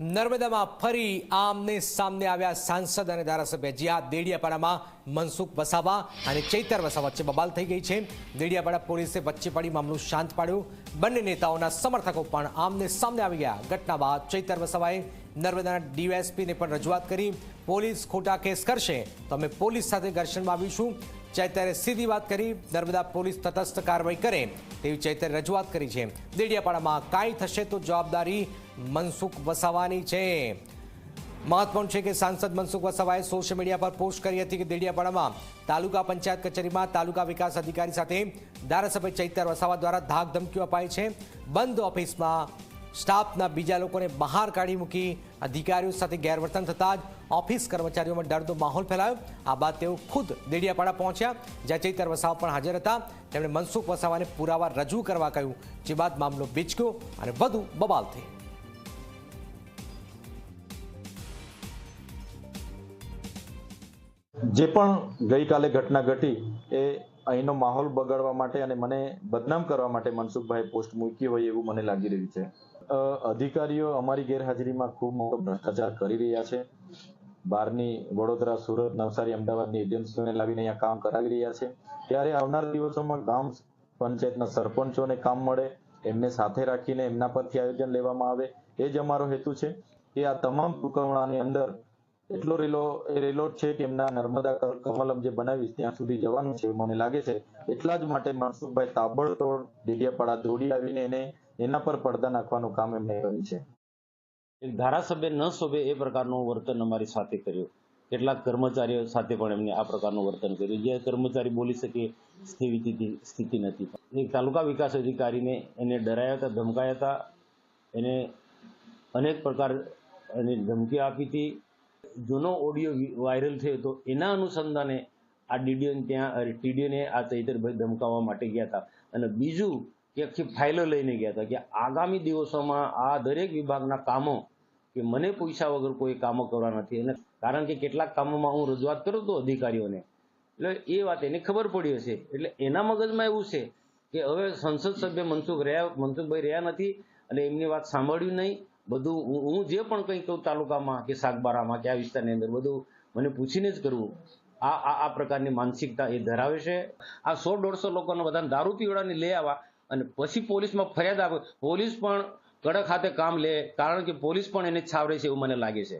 નર્મદામાં ફરી આમને સામને આવ્યા સાંસદ અને ધારાસભ્ય જ્યાં દેડિયાપાડામાં મનસુખ વસાવા અને ચૈતર વસાવા વચ્ચે બબાલ થઈ ગઈ છે. દેડિયાપાડા પોલીસે વચ્ચે પડી મામલું શાંત પાડ્યું. બંને નેતાઓના સમર્થકો પણ આમને સામને આવી ગયા. ઘટના બાદ ચૈતર વસાવાએ નર્મદાના ડીવાયએસપીને પણ રજૂઆત કરી. પોલીસ ખોટા કેસ કરશે. તો અમે પોલીસ સાથે ઘર્ષણમાં આવીશું. ચૈતરે સીધી વાત કરી. નર્મદા પોલીસ તટસ્થ કાર્યવાહી કરે તેવી ચૈતરે રજૂઆત કરી છે. દેડિયાપાડામાં કાંઈ થશે તો જવાબદારી મનસુખ વસાવાની છે. મહત્વનું છે કે સાંસદ મનસુખ વસાવાએ સોશિયલ મીડિયા પર પોસ્ટ કરી હતી કે દેડિયાપાડામાં તાલુકા પંચાયત કચેરીમાં તાલુકા વિકાસ અધિકારી સાથે ધારાસભ્ય ચૈતર વસાવા દ્વારા ધાક ધમકીઓ અપાઈ છે. બંધ ઓફિસમાં સ્ટાફના બીજા લોકોને બહાર કાઢી મૂકી અધિકારીઓ સાથે ગેરવર્તન થતાં જ ઓફિસ કર્મચારીઓમાં ડરનો માહોલ ફેલાયો. આ બાદ તેઓ ખુદ દેડિયાપાડા પહોંચ્યા, જ્યાં ચૈતર વસાવા પણ હાજર હતા. તેમણે મનસુખ વસાવાને પુરાવા રજૂ કરવા કહ્યું, જે બાદ મામલો બીચક્યો અને વધુ બબાલ થઈ. જે પણ ગઈકાલે ઘટના ઘટી એ અહીંનો માહોલ બગાડવા માટે અને મને બદનામ કરવા માટે મનસુખભાઈ પોસ્ટ મૂકી હોય એવું મને લાગી રહ્યું છે. અધિકારીઓ અમારી ગેરહાજરીમાં ખૂબ મોટો ભ્રષ્ટાચાર કરી રહ્યા છે. બહારની વડોદરા, સુરત, નવસારી, અમદાવાદની એજન્સીઓને લાવીને અહીંયા કામ કરાવી રહ્યા છે. ત્યારે આવનાર દિવસોમાં ગામ પંચાયતના સરપંચોને કામ મળે, એમને સાથે રાખીને એમના પરથી આયોજન લેવામાં આવે, એ જ અમારો હેતુ છે કે આ તમામ ચુકવણાની અંદર એટલો રેલો એ રેલો છે કે એમના નર્મદા કમલમ જે બનાવીશ ત્યાં સુધી જવાનું છે મને લાગે છે. એટલા જ માટે મનસુખભાઈ તાબડતોડ ડેડિયાપાડા દોડી આવીને એને, એના પર પડદા નાખવાનું કામ એમણે કર્યું છે. એક ધારાસભ્ય ન શોભે એ પ્રકારનું વર્તન અમારી સાથે કર્યું. કેટલાક કર્મચારીઓ સાથે પણ એમને આ પ્રકારનું વર્તન કર્યું. જે કર્મચારી બોલી શકે સ્થિતિ સ્થિતિ નથી. એક તાલુકા વિકાસ અધિકારીને એને ડરાયા હતા, ધમકાયા હતા. એને અનેક પ્રકાર એની ધમકી આપી હતી. જૂનો ઓડિયો વાયરલ થયો હતો એના અનુસંધાને આ ડીડીઓને ત્યાં ટીડીઓને આ ચૈતરભાઈ ધમકાવવા માટે ગયા હતા. અને બીજું કે આખી ફાઇલો લઈને ગયા હતા કે આગામી દિવસોમાં આ દરેક વિભાગના કામો કે મને પૈસા વગર કોઈ કામો કરવા નથી. અને કારણ કે કેટલાક કામોમાં હું રજૂઆત કરું તો અધિકારીઓને. એટલે એ વાત એને ખબર પડી હશે. એટલે એના મગજમાં એવું છે કે હવે સંસદ સભ્ય મનસુખ રહ્યા, મનસુખભાઈ રહ્યા નથી અને એમની વાત સાંભળ્યું નહીં. બધું હું જે પણ કંઈ કહું તાલુકામાં કે સાગબારામાં કે આ વિસ્તારની અંદર બધું મને પૂછીને જ કરવું. આ આ આ પ્રકારની માનસિકતા એ ધરાવે છે. આ સો દોઢસો લોકોને બધાને દારૂ પીવડાની લઈ આવવા અને પછી પોલીસમાં ફરિયાદ આપે. પોલીસ પણ કડક હાથે કામ લે, કારણ કે પોલીસ પણ એને છાવરે છે એવું મને લાગે છે.